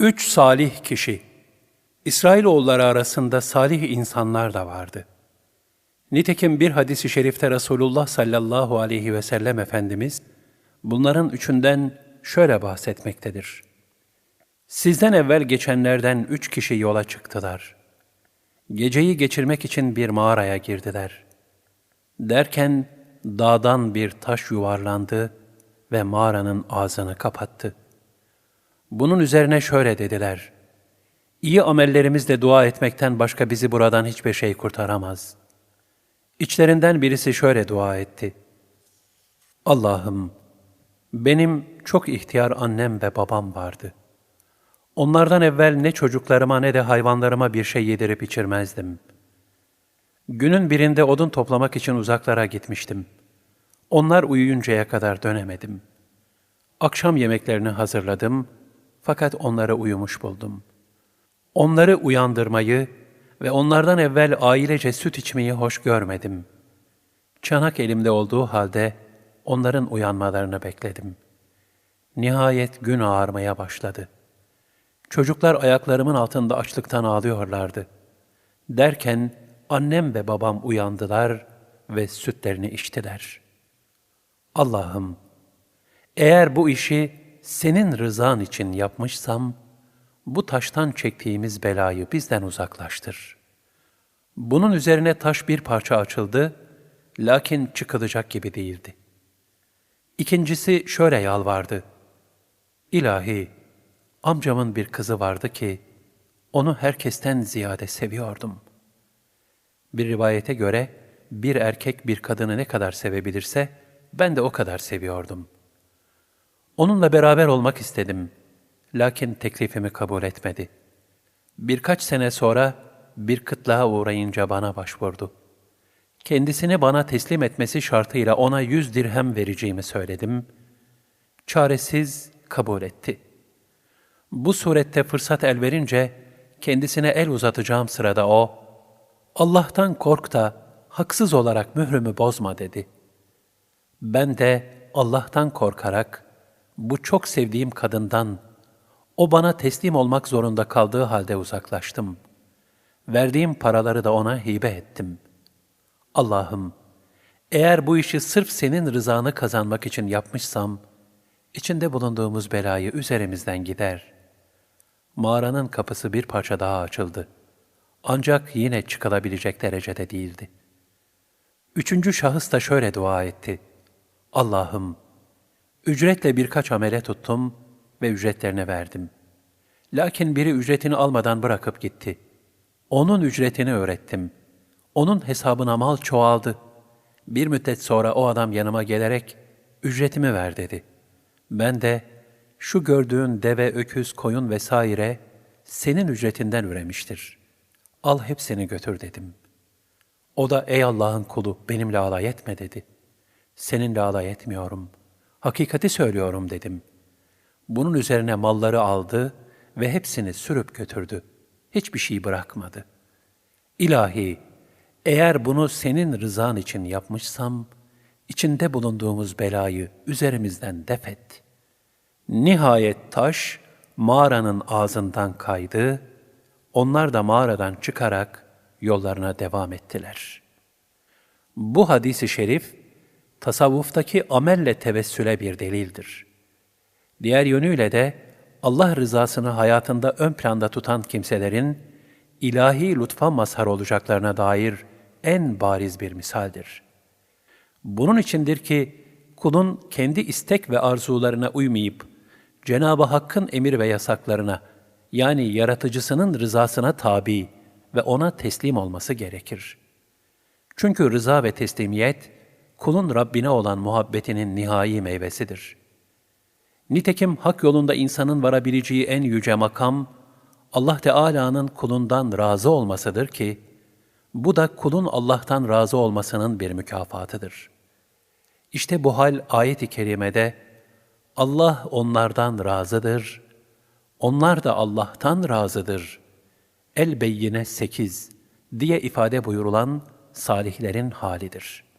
Üç salih kişi. İsrailoğulları arasında salih insanlar da vardı. Nitekim bir hadisi şerifte Resulullah sallallahu aleyhi ve sellem Efendimiz, bunların üçünden şöyle bahsetmektedir. Sizden evvel geçenlerden üç kişi yola çıktılar. Geceyi geçirmek için bir mağaraya girdiler. Derken dağdan bir taş yuvarlandı ve mağaranın ağzını kapattı. Bunun üzerine şöyle dediler. İyi amellerimizle dua etmekten başka bizi buradan hiçbir şey kurtaramaz. İçlerinden birisi şöyle dua etti. Allah'ım, benim çok ihtiyar annem ve babam vardı. Onlardan evvel ne çocuklarıma ne de hayvanlarıma bir şey yedirip içirmezdim. Günün birinde odun toplamak için uzaklara gitmiştim. Onlar uyuyuncaya kadar dönemedim. Akşam yemeklerini hazırladım fakat onları uyumuş buldum. Onları uyandırmayı ve onlardan evvel ailece süt içmeyi hoş görmedim. Çanak elimde olduğu halde onların uyanmalarını bekledim. Nihayet gün ağarmaya başladı. Çocuklar ayaklarımın altında açlıktan ağlıyorlardı. Derken annem ve babam uyandılar ve sütlerini içtiler. Allah'ım, eğer bu işi senin rızan için yapmışsam, bu taştan çektiğimiz belayı bizden uzaklaştır. Bunun üzerine taş bir parça açıldı, lakin çıkılacak gibi değildi. İkincisi şöyle yalvardı. İlahi, amcamın bir kızı vardı ki, onu herkesten ziyade seviyordum. Bir rivayete göre, bir erkek bir kadını ne kadar sevebilirse, ben de o kadar seviyordum. Onunla beraber olmak istedim.'' Lakin teklifimi kabul etmedi. Birkaç sene sonra bir kıtlığa uğrayınca bana başvurdu. Kendisini bana teslim etmesi şartıyla ona yüz dirhem vereceğimi söyledim. Çaresiz kabul etti. Bu surette fırsat el verince kendisine el uzatacağım sırada o, Allah'tan kork da haksız olarak mührümü bozma dedi. Ben de Allah'tan korkarak bu çok sevdiğim kadından o bana teslim olmak zorunda kaldığı halde uzaklaştım. Verdiğim paraları da ona hibe ettim. Allah'ım, eğer bu işi sırf senin rızanı kazanmak için yapmışsam, içinde bulunduğumuz belayı üzerimizden gider. Mağaranın kapısı bir parça daha açıldı. Ancak yine çıkılabilecek derecede değildi. Üçüncü şahıs da şöyle dua etti. Allah'ım, ücretle birkaç amele tuttum ve ücretlerine verdim. Lakin biri ücretini almadan bırakıp gitti. Onun ücretini öğrettim. Onun hesabına mal çoğaldı. Bir müddet sonra o adam yanıma gelerek, ücretimi ver dedi. Ben de, şu gördüğün deve, öküz, koyun vesaire, senin ücretinden üremiştir. Al hepsini götür dedim. O da, ey Allah'ın kulu, benimle alay etme dedi. Seninle alay etmiyorum. Hakikati söylüyorum dedim.'' Bunun üzerine malları aldı ve hepsini sürüp götürdü. Hiçbir şey bırakmadı. İlahi, eğer bunu senin rızan için yapmışsam, içinde bulunduğumuz belayı üzerimizden defet. Nihayet taş mağaranın ağzından kaydı, onlar da mağaradan çıkarak yollarına devam ettiler. Bu hadisi şerif, tasavvuftaki amelle tevessüle bir delildir.'' Diğer yönüyle de Allah rızasını hayatında ön planda tutan kimselerin ilahi lütfa mazhar olacaklarına dair en bariz bir misaldir. Bunun içindir ki kulun kendi istek ve arzularına uymayıp Cenab-ı Hakk'ın emir ve yasaklarına yani yaratıcısının rızasına tabi ve ona teslim olması gerekir. Çünkü rıza ve teslimiyet kulun Rabbine olan muhabbetinin nihai meyvesidir.'' Nitekim hak yolunda insanın varabileceği en yüce makam, Allah Teala'nın kulundan razı olmasıdır ki, bu da kulun Allah'tan razı olmasının bir mükafatıdır. İşte bu hal ayet-i kerimede, Allah onlardan razıdır, onlar da Allah'tan razıdır. El-Beyyine 8 diye ifade buyurulan salihlerin halidir.''